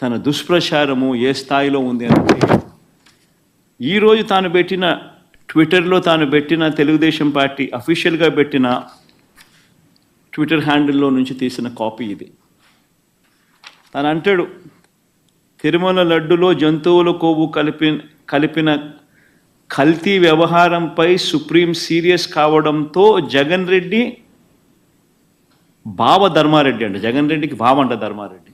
తన దుష్ప్రచారము ఏ స్థాయిలో ఉంది అంటే ఈరోజు తాను పెట్టిన ట్విట్టర్లో తాను పెట్టిన తెలుగుదేశం పార్టీ అఫీషియల్గా పెట్టిన ట్విట్టర్ హ్యాండిల్లో నుంచి తీసిన కాపీ ఇది. తను అంటాడు తిరుమల లడ్డులో జంతువుల కొవ్వు కలిపి కలిపిన కల్తీ వ్యవహారంపై సుప్రీం సీరియస్ కావడంతో జగన్ రెడ్డి బావ ధర్మారెడ్డి అంట. జగన్ రెడ్డికి బావ అంట ధర్మారెడ్డి.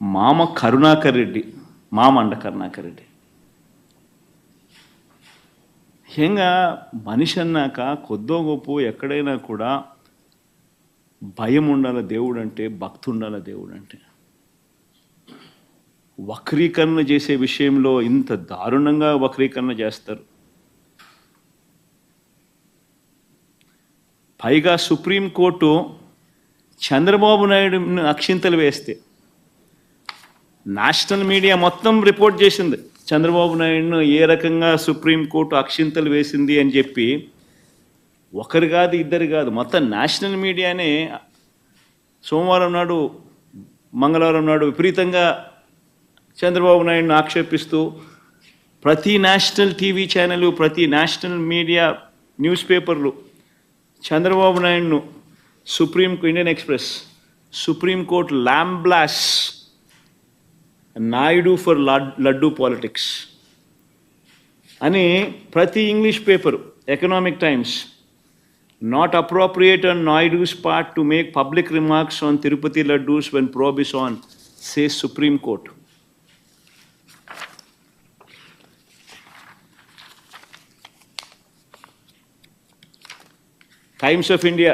మామ కరుణాకర్ రెడ్డి మామ అండ కరుణాకర్ రెడ్డి. ముఖ్యంగా మనిషి అన్నాక కొద్దో గొప్ప ఎక్కడైనా కూడా భయం ఉండాల దేవుడు అంటే భక్తి ఉండాల దేవుడు అంటే వక్రీకరణ చేసే విషయంలో ఇంత దారుణంగా వక్రీకరణ చేస్తారు. పైగా సుప్రీంకోర్టు చంద్రబాబు నాయుడు అక్షింతలు వేస్తే నేషనల్ మీడియా మొత్తం రిపోర్ట్ చేసింది. చంద్రబాబు నాయుడును ఏ రకంగా సుప్రీంకోర్టు అక్షింతలు వేసింది అని చెప్పి ఒకరు కాదు ఇద్దరు కాదు మొత్తం నేషనల్ మీడియానే సోమవారం నాడు మంగళవారం నాడు విపరీతంగా చంద్రబాబు నాయుడును ఆక్షేపిస్తూ ప్రతి నేషనల్ టీవీ ఛానల్ ప్రతి నేషనల్ మీడియా న్యూస్ పేపర్లు Chandrababu నాయుడును Supreme Indian Express Supreme Court lambasts Naidu for laddu politics అని ప్రతి English paper Economic Times not appropriate on Naidu's part to make public remarks on Tirupati laddus when probe is on say Supreme Court Times of India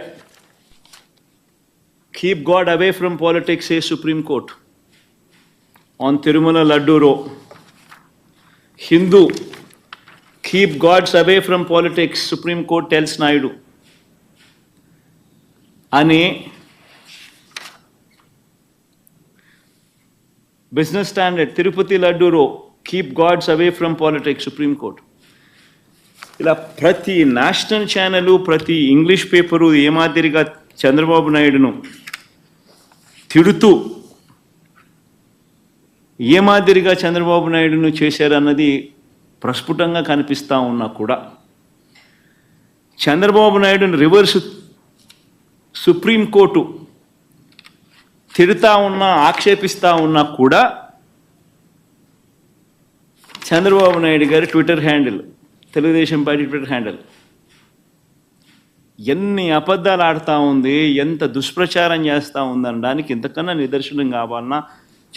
keep God away from politics a Supreme Court On Tirumala Laddu row. Hindu, keep gods away from politics, Supreme Court tells Naidu. అని Business Standard Tirupati laddu row keep gods away from politics Supreme Court ఇలా ప్రతి national channel ప్రతి English paper ఏ మాదిరిగా చంద్రబాబు నాయుడును తిడుతూ ఏ మాదిరిగా చంద్రబాబు నాయుడును చేశారన్నది ప్రస్ఫుటంగా కనిపిస్తూ ఉన్నా కూడా చంద్రబాబు నాయుడుని రివర్స్ సుప్రీంకోర్టు తిడుతూ ఉన్నా ఆక్షేపిస్తూ ఉన్నా కూడా చంద్రబాబు నాయుడు గారి Twitter handle Telugu Desam party Twitter handle. ఎన్ని అబద్ధాలు ఆడుతూ ఉంది ఎంత దుష్ప్రచారం చేస్తూ ఉందనడానికి ఇంతకన్నా నిదర్శనం కావాలన్నా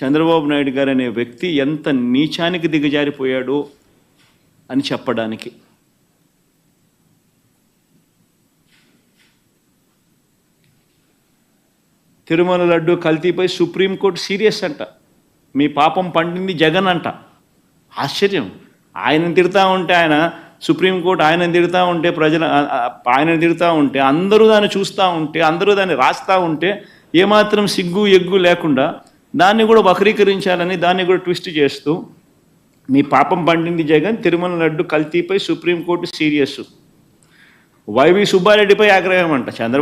చంద్రబాబు నాయుడు గారు అనే వ్యక్తి ఎంత నీచానికి దిగజారిపోయాడో అని చెప్పడానికి. తిరుమల లడ్డు కల్తీపై సుప్రీంకోర్టు సీరియస్ అంట. మీ పాపం పండింది జగన్ అంట. ఆశ్చర్యం. ఆయనను తిడతా ఉంటే ఆయన సుప్రీంకోర్టు ఆయన తిడతా ఉంటే ప్రజల ఆయన తిడతా ఉంటే అందరూ దాన్ని చూస్తూ ఉంటే అందరూ దాన్ని రాస్తూ ఉంటే ఏమాత్రం సిగ్గు ఎగ్గు లేకుండా దాన్ని కూడా వక్రీకరించాలని దాన్ని కూడా ట్విస్ట్ చేస్తూ మీ పాపం పండింది జగన్ తిరుమల లడ్డు కల్తీపై సుప్రీంకోర్టు సీరియస్ వైవి సుబ్బారెడ్డిపై ఆగ్రహం అంట. చంద్రబాబు